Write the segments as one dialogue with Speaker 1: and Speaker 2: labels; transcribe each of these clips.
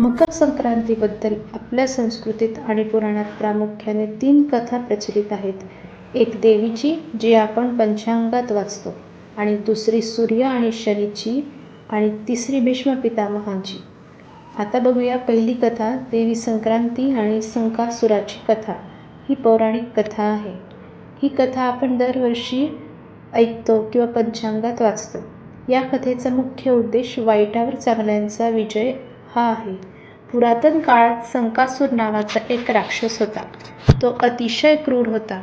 Speaker 1: मकर संक्रांतीबद्दल आपल्या संस्कृतीत आणि पुराणात प्रामुख्याने तीन कथा प्रचलित आहेत. एक देवीची जी आपण पंचांगात वाचतो आणि दुसरी सूर्य आणि शनीची आणि तिसरी भीष्म पितामहांची. आता बघूया पहिली कथा देवी संक्रांती आणि संकासुराची कथा. ही पौराणिक कथा आहे. ही कथा आपण दरवर्षी ऐकतो किंवा पंचांगात वाचतो. या कथेचा मुख्य उद्देश वाईटावर चांगल्यांचा विजय हा आहे. पुरातन काळात संकासूर नावाचा एक राक्षस होता. तो अतिशय क्रूर होता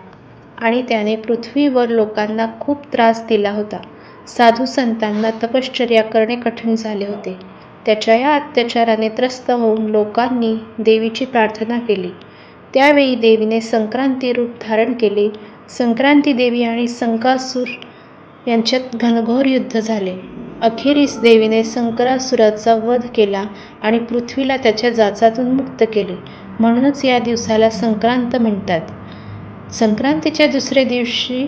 Speaker 1: आणि त्याने पृथ्वीवर लोकांना खूप त्रास दिला होता. साधू संतांना तपश्चर्या करणे कठीण झाले होते. त्याच्या या अत्याचाराने त्रस्त होऊन लोकांनी देवीची प्रार्थना केली. त्यावेळी देवीने संक्रांती रूप धारण केले. संक्रांती देवी आणि संकासूर यांच्यात घनघोर युद्ध झाले. अखेरीस देवीने संकरासुराचा वध केला आणि पृथ्वीला त्याच्या जाचातून मुक्त केले. म्हणूनच या दिवसाला संक्रांत म्हणतात. संक्रांतीच्या दुसऱ्या दिवशी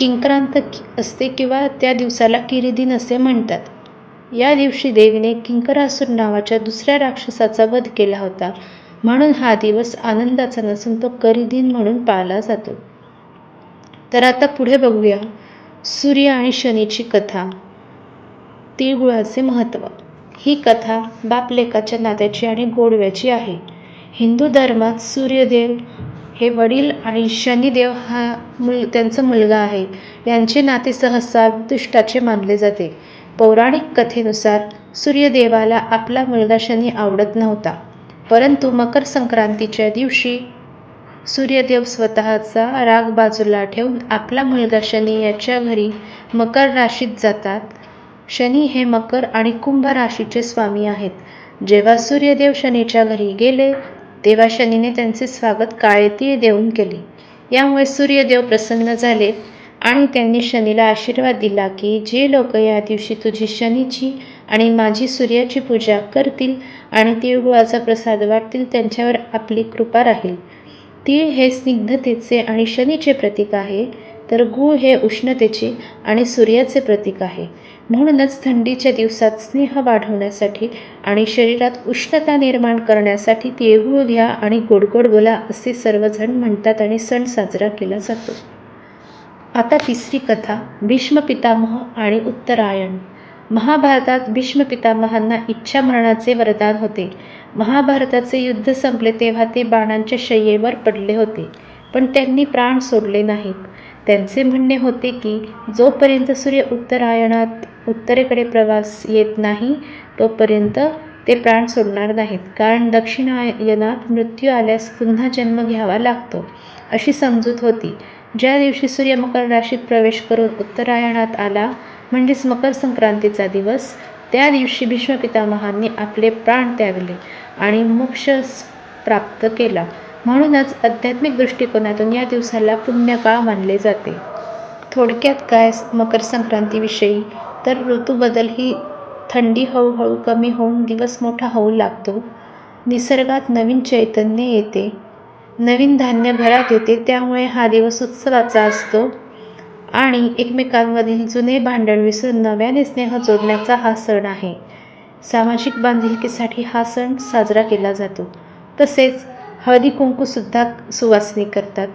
Speaker 1: किंक्रांत असते किंवा त्या दिवसाला किरीदिन असे म्हणतात. या दिवशी देवीने किंकरासूर नावाच्या दुसऱ्या राक्षसाचा वध केला होता. म्हणून हा दिवस आनंदाचा नसून तो करिदिन म्हणून पाळला जातो. तर आता पुढे बघूया सूर्य आणि शनीची कथा. तिळगुळाचे महत्त्व. ही कथा बापलेकाच्या नात्याची आणि गोडव्याची आहे. हिंदू धर्मात सूर्यदेव हे वडील आणि शनिदेव हा मुल त्यांचा मुलगा आहे. यांचे नाते सहसा दुष्टाचे मानले जाते. पौराणिक कथेनुसार सूर्यदेवाला आपला मुलगा शनी आवडत नव्हता. परंतु मकर संक्रांतीच्या दिवशी सूर्यदेव स्वतःचा राग बाजूला ठेवून आपला मुलगा शनी याच्या घरी मकर राशीत जातात. शनी हे मकर आणि कुंभ राशीचे स्वामी आहेत. जेव्हा सूर्यदेव शनीच्या घरी गेले तेव्हा शनीने त्यांचे स्वागत काळेतीळ देऊन केले. यामुळे सूर्यदेव प्रसन्न झाले आणि त्यांनी शनीला आशीर्वाद दिला की जे लोक या दिवशी तुझी शनीची आणि माझी सूर्याची पूजा करतील आणि तिळगुळाचा प्रसाद वाटतील त्यांच्यावर आपली कृपा राहील. तीळ हे स्निग्धतेचे आणि शनीचे प्रतीक आहे. तर गूळ हे उष्णतेचे आणि सूर्याचे प्रतीक आहे. म्हणूनच थंडीच्या दिवसात स्नेह वाढवण्यासाठी आणि शरीरात उष्णता निर्माण करण्यासाठी तिळगुळ घ्या आणि गोड गोड बोला असे सर्वजण म्हणतात आणि सण साजरा केला जातो. आता तिसरी कथा भीष्म पितामह आणि उत्तरायण. महाभारतात भीष्म पितामहांना इच्छा मरणाचे वरदान होते. महाभारताचे युद्ध संपले तेव्हा ते बाणांच्या शय्येवर पडले होते पण त्यांनी प्राण सोडले नाहीत. त्यांचे म्हणणे होते की जोपर्यंत सूर्य उत्तरायणात उत्तरेकडे प्रवास येत नाही तोपर्यंत ते प्राण सोडणार नाहीत. कारण दक्षिणायनात मृत्यू आल्यास पुन्हा जन्म घ्यावा लागतो अशी समजूत होती. ज्या दिवशी सूर्य मकर राशीत प्रवेश करून उत्तरायणात आला म्हणजेच मकर संक्रांतीचा दिवस त्या दिवशी भीष्म पितामहांनी आपले प्राण त्यागले आणि मोक्ष प्राप्त केला. म्हणूनच आध्यात्मिक दृष्टिकोनातून या दिवसाला पुण्यकाळ मानले जाते. थोडक्यात काय मकर संक्रांतीविषयी? तर ऋतूबदल ही थंडी हळूहळू कमी होऊन दिवस मोठा होऊ लागतो. निसर्गात नवीन चैतन्य येते. नवीन धान्य घरात येते त्यामुळे हा दिवस उत्सवाचा असतो. आणि एकमेकांमधील जुने भांडण विसरून नव्याने स्नेह जोडण्याचा हा सण आहे. सामाजिक बांधिलकीसाठी हा सण साजरा केला जातो. तसेच हळदी कुंकूसुद्धा सुवासिनी करतात.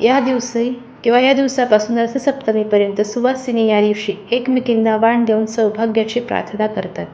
Speaker 1: या दिवशी किंवा या दिवसापासून रथसप्तमीपर्यंत सुवासिनी या दिवशी एकमेकींना वाण देऊन सौभाग्याची प्रार्थना करतात.